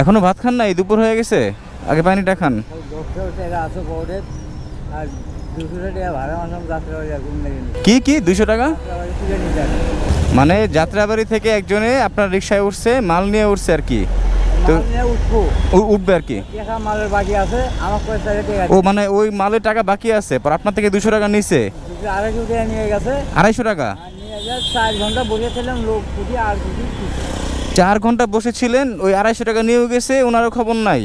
এখনও ভাত খান নাই? দুপুর হয়ে গেছে? আগে পানিটা খান। দুশো কি কি? দুইশো টাকা। মানে যাত্রাবাড়ি থেকে একজনে আপনার রিক্সায় উঠছে মাল নিয়ে উঠছে আর কি। তো উঠবো। আর কি। ও মানে ওই মালের টাকা বাকি আছে পর আপনার থেকে দুশো টাকা নিছে। দুশো আড়াইশো টাকা নিয়ে গেছে। আড়াইশো টাকা? আর নিয়ে যা চার ঘণ্টা বসেছিলাম লোক আর কিছু চার ঘণ্টা বসেছিলেন ওই আড়াইশো টাকা নিয়েও গেছে ওনারও খবর নাই।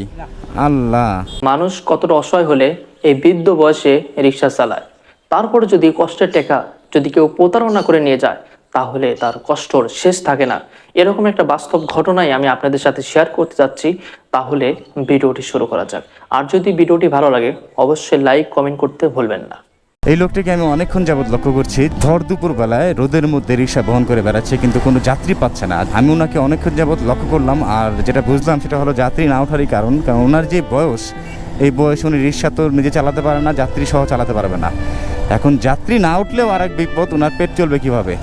আল্লাহ। মানুষ কতটা অসহায় হলে এই বৃদ্ধ বয়সে রিক্সা চালায়। তারপরে যদি কষ্টের টাকা যদি কেউ প্রতারণা করে নিয়ে যায় তাহলে তার কষ্টর শেষ থাকে না। এরকম একটা বাস্তব ঘটনাই আমি আপনাদের সাথে শেয়ার করতে যাচ্ছি তাহলে ভিডিওটি শুরু করা যাক। আর যদি ভিডিওটি ভালো লাগে অবশ্যই লাইক কমেন্ট করতে ভুলবেন না। এই লোকটিকে আমি অনেকক্ষণ যাবৎ লক্ষ্য করছি। ধর দুপুর বেলায় রোদের মধ্যে রিক্সা বহন করে বেড়াচ্ছে কিন্তু কোনো যাত্রী পাচ্ছে না। আমি ওনাকে অনেকক্ষণ যাবৎ লক্ষ্য করলাম আর যেটা বুঝলাম সেটা হলো যাত্রী না ওঠারই কারণ কারণ ওনার যে বয়স এই বয়স উনি রিক্সা তো নিজে চালাতে পারে না যাত্রী সহ চালাতে পারবে না। এখন যাত্রী না উঠলেও আর এক বিপদ ওনার পেট চলবে কীভাবে?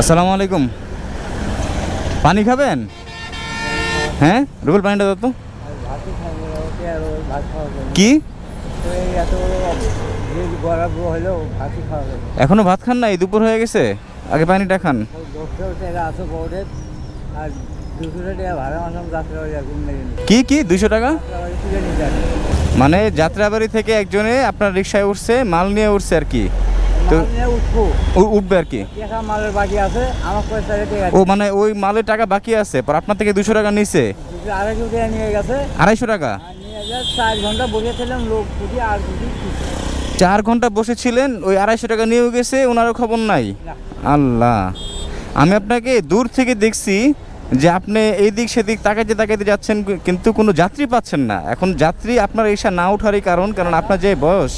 আসসালামু আলাইকুম। পানি খাবেন? হ্যাঁ? রুবেল পানিটা দাও তো। কি? এখনও ভাত খান নাই? দুপুর হয়ে গেছে? আগে পানিটা খান। দুশো কি কি? দুইশো টাকা। মানে যাত্রাবাড়ি থেকে একজনে আপনার রিক্সায় উঠছে মাল নিয়ে উঠছে আর কি। উঠবো। আর কি। মালের বাকি আছে? আমার ও মানে ওই মালের টাকা বাকি আছে পর আপনার থেকে দুশো টাকা নিছে। আড়াইশো টাকা চার ঘণ্টা লোক আর চার ঘণ্টা বসেছিলেন ওই আড়াইশো টাকা নিয়েও গেছে ওনারও খবর নাই। আল্লাহ। আমি আপনাকে দূর থেকে দেখছি যে আপনি এই দিক সেদিক তাকাইতে তাকাইতে যাচ্ছেন কিন্তু কোনো যাত্রী পাচ্ছেন না। এখন যাত্রী আপনার এসা না ওঠারই কারণ কারণ আপনার যে বয়স।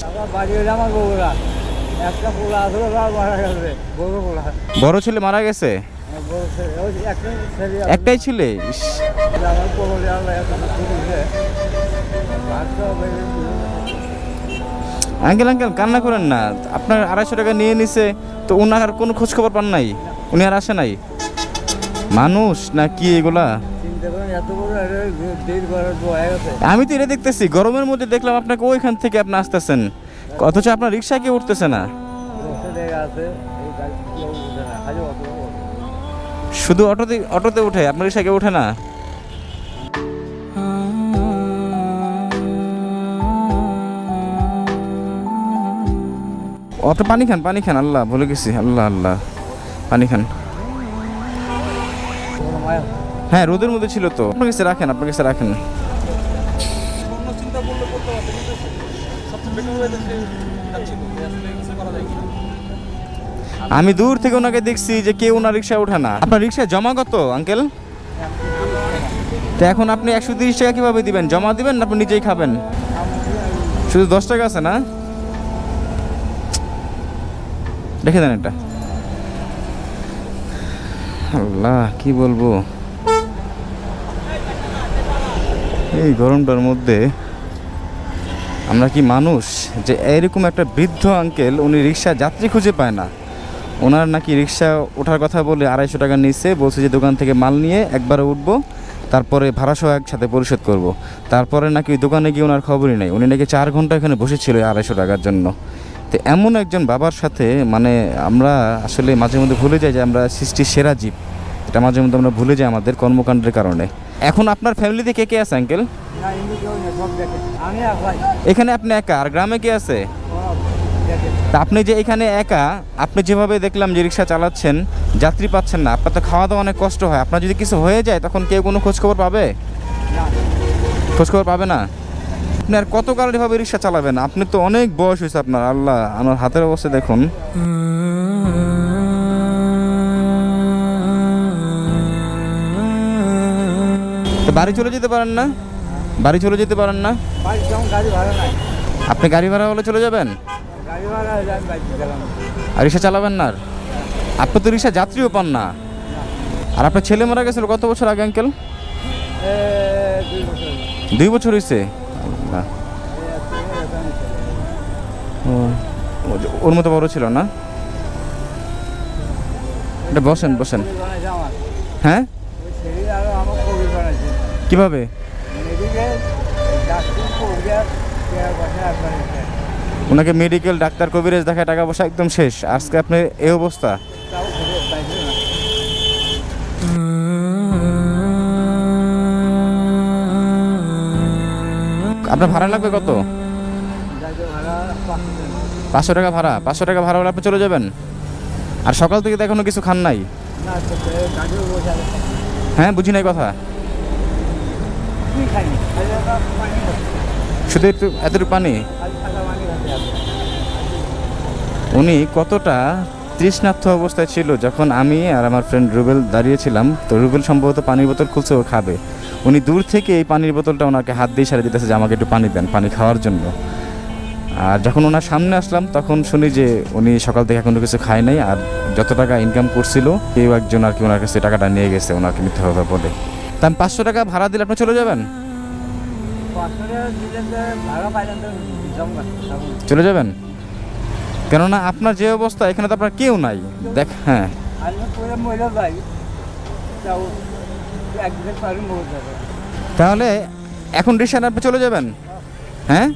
বাড়ি ছেলে মারা গেছে? আমার বড় ছেলে। ওই যে একটা ছেলে আছে, একটাই ছেলে? আমার আঙ্কেল আঙ্কেল কান্না করেন না। আপনার আড়াইশো টাকা নিয়ে নিছে তো ওনার কোনো খোঁজ খবর পান নাই? উনি আর আসে নাই? মানুষ না কি এগুলা আমি তো এটা দেখতেছি গরমের মধ্যে দেখলাম আপনাকে ওইখান থেকে আপনি আসতেছেন। অথচ আপনার রিক্সা কি উঠতেছে না। শুধু অটোতে অটোতে উঠে আপনার রিক্সা কেউ উঠে না? আপনি পানি খান পানি খান, আল্লাহ, ভুলে গেছি, আল্লাহ আল্লাহ, পানি খান। হ্যাঁ রোদের মধ্যে ছিল তো। আপনার কাছে রাখেন, আপনার কাছে রাখেন। আমি দূর থেকে ওনাকে দেখছি যে কেউ ওনার রিক্সায় ওঠে না। আপনার রিক্সায় জমা কত, আঙ্কেল? তো এখন আপনি একশো তিরিশ টাকা কীভাবে দিবেন? জমা দিবেন না আপনি নিজেই খাবেন? শুধু দশ টাকা আছে না? রেখে দেন এটা। আল্লাহ, কি বলব? এই গরমটার মধ্যে আমরা কি মানুষ যে এরকম একটা বৃদ্ধ আঙ্কেল উনি রিক্সা যাত্রী খুঁজে পায় না। ওনার নাকি রিক্সা ওঠার কথা বলে আড়াইশো টাকা নিচ্ছে বলছে যে দোকান থেকে মাল নিয়ে একবারে উঠবো, তারপরে ভাড়াসহ একসাথে পরিশোধ করব। তারপরে নাকি দোকানে গিয়ে ওনার খবরই নেই। উনি নাকি চার ঘণ্টা এখানে বসেছিল আড়াইশো টাকার জন্য। তো এমন একজন বাবার সাথে মানে আমরা আসলে মাঝে মধ্যে ভুলে যাই যে আমরা সৃষ্টির সেরা জীব। এটা মাঝে মধ্যে আমরা ভুলে যাই আমাদের কর্মকাণ্ডের কারণে। এখন আপনার ফ্যামিলিতে কে কে আছে আঙ্কেল এখানে আপনি একা, আর গ্রামে কে আছে? তা আপনি যে এখানে একা, আপনি যেভাবে দেখলাম যে রিক্সা চালাচ্ছেন, যাত্রী পাচ্ছেন না, আপনার তো খাওয়া দাওয়া অনেক কষ্ট হয়। আপনার যদি কিছু হয়ে যায়, তখন কেউ কোনো খোঁজখবর পাবে? খোঁজখবর পাবে না? আপনি আর কত কাল এভাবে রিক্সা চালাবেন? আপনি তো অনেক বয়স হয়েছে আপনার আল্লাহ আমার হাতের অবস্থা দেখুন। বাড়ি চলে যেতে পারেন না? বাড়ি চলে যেতে পারেন না? আপনি গাড়ি ভাড়া হলে চলে যাবেন? আর রিক্সা চালাবেন না? আপনি তো রিক্সা যাত্রীও পান না। আর আপনার ছেলে মারা গেছিল কত বছর আগে আঙ্কেল। দুই বছর হয়েছে? ও ওর মতো বড় ছিল না? এটা বসেন বসেন। হ্যাঁ? কীভাবে। ওনাকে মেডিকেল ডাক্তার কবিরাজ দেখায়, টাকা পয়সা একদম শেষ। আজকে আপনি এই অবস্থা। আপনার ভাড়া লাগবে কত পাঁচশো টাকা। ভাড়া পাঁচশো টাকা ভাড়া হলে আপনি চলে যাবেন আর সকাল থেকে তো এখনও কিছু খান নাই হ্যাঁ বুঝি নাই কথা। শুধু একটু, এতটুকু পানি উনি কতটা তৃষ্ণার্থ অবস্থায় ছিল যখন আমি আর আমার ফ্রেন্ড রুবেল দাঁড়িয়েছিলাম তো রুবেল সম্ভবত পানির বোতল খুলছে ও খাবে। উনি দূর থেকে এই পানির বোতলটা ওনাকে হাত দিয়ে সারিয়ে দিতেছে যে আমাকে একটু পানি দেন পানি খাওয়ার জন্য। আর যখন ওনার সামনে আসলাম তখন শুনি যে উনি সকাল থেকে এখনও কিছু খায় নাই আর যত টাকা ইনকাম করছিল কেউ একজন আর কি ওনার কাছে টাকাটা নিয়ে গেছে ওনাকে মিথ্যা কথা বলে। তা আমি পাঁচশো টাকা ভাড়া দিলে আপনি চলে যাবেন? চলে যাবেন? কেননা আপনার যে অবস্থা এখানে তো আপনার কেউ নাই। দেখ হ্যাঁ। তাহলে এখন রিক্সায় আপনি চলে যাবেন? হ্যাঁ।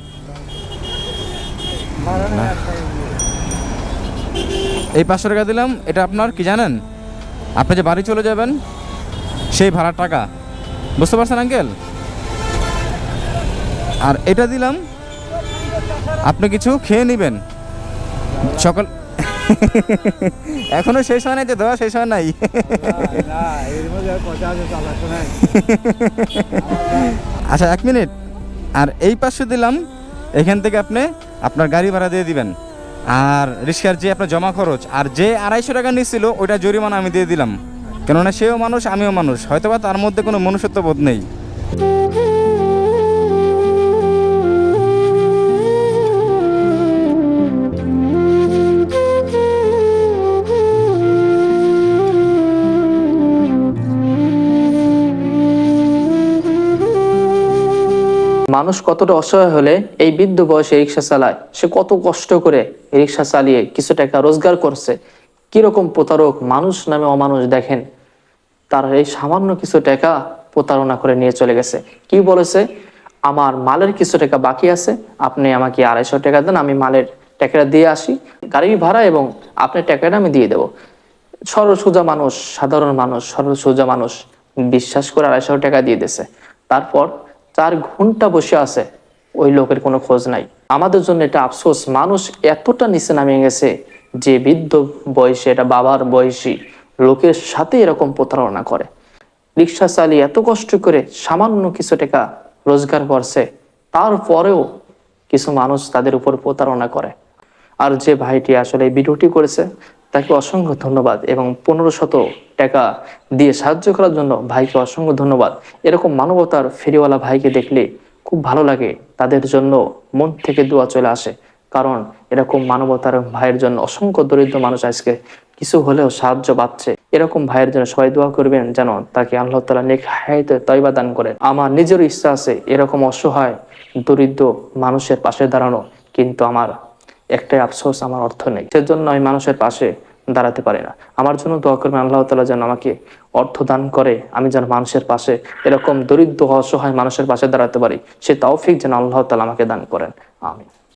এই পাঁচশো টাকা দিলাম এটা আপনার কি জানেন? আপনি যে বাড়ি চলে যাবেন সেই ভাড়ার টাকা। বুঝতে পারছেন আঙ্কেল? আর এটা দিলাম আপনি কিছু খেয়ে নেবেন। সকাল এখনও শেষ হয় নাই যে দেওয়া শেষ হয় নাই? আচ্ছা এক মিনিট। আর এই পাঁচশো দিলাম, এখান থেকে আপনি আপনার গাড়ি ভাড়া দিয়ে দিবেন। আর রিক্সার যে আপনার জমা খরচ, আর যে আড়াইশো টাকা নিচ্ছিল, ওইটা জরিমানা আমি দিয়ে দিলাম। কেননা সেও মানুষ, আমিও মানুষ। হয়তোবা তার মধ্যে কোনো মনুষ্যত্ব বোধ নেই। মানুষ কতটা অসহায় হলে এই বৃদ্ধ বয়সে রিক্সা চালায়? সে কত কষ্ট করে রিক্সা চালিয়ে কিছু টাকা রোজগার করছে। কীরকম প্রতারক মানুষ নামে অমানুষ দেখেন। তার এই সামান্য কিছু টাকা প্রতারণা করে নিয়ে চলে গেছে। কি বলেছে? আমার মালের কিছু টাকা বাকি আছে, আপনি আমাকে আড়াইশো টাকা দেন, আমি মালের টাকাটা দিয়ে আসি। গাড়ি ভাড়া এবং আপনার টাকাটা আমি দিয়ে দেবো। সরল সোজা মানুষ, সাধারণ মানুষ সরল সোজা মানুষ বিশ্বাস করে আড়াইশো টাকা দিয়ে দিছে তারপর চার ঘণ্টা বসে আছে, ওই লোকের কোনো খোঁজ নাই। আমাদের জন্য এটা আফসোস, মানুষ এতটা নিচে নামিয়ে গেছে যে বৃদ্ধ বয়সে, এটা বাবার বয়সী লোকের সাথে এরকম প্রতারণা করে। রিক্সা চালিয়ে এত কষ্ট করে সামান্য কিছু টাকা রোজগার করছে, তারপরেও কিছু মানুষ তাদের উপর প্রতারণা করে। আর যে ভাইটি আসলে এই ভিডিওটি করেছে তাকে অসংখ্য ধন্যবাদ এবং পনেরো শত টাকা দিয়ে সাহায্য করার জন্য ভাইকে অসংখ্য ধন্যবাদ। এরকম মানবতার ফেরিওয়ালা ভাইকে দেখলে খুব ভালো লাগে। তাদের জন্য মন থেকে দোয়া চলে আসে। কারণ এরকম মানবতার ভাইয়ের জন্য অসংখ্য দরিদ্র মানুষ আজকে কিছু হলেও সাহায্য পাচ্ছে। এরকম ভাইয়ের জন্য সবাই দোয়া করবেন যেন তাকে আল্লাহ তালা নেক হায়াতে তৈবা দান করেন। আমার নিজেরও ইচ্ছা আছে এরকম অসহায় দরিদ্র মানুষের পাশে দাঁড়ানো, কিন্তু আমার একটাই আফসোস, আমার অর্থ নেই। সেজন্য আমি মানুষের পাশে দাঁড়াতে পারি না। আমার জন্য দোয়া করবেন, আল্লাহ তালা যেন আমাকে অর্থ দান করে, আমি যেন মানুষের পাশে এরকম দরিদ্র, অসহায় মানুষের পাশে দাঁড়াতে পারি। সে তৌফিক যেন আল্লাহ তালা আমাকে দান করেন। আমি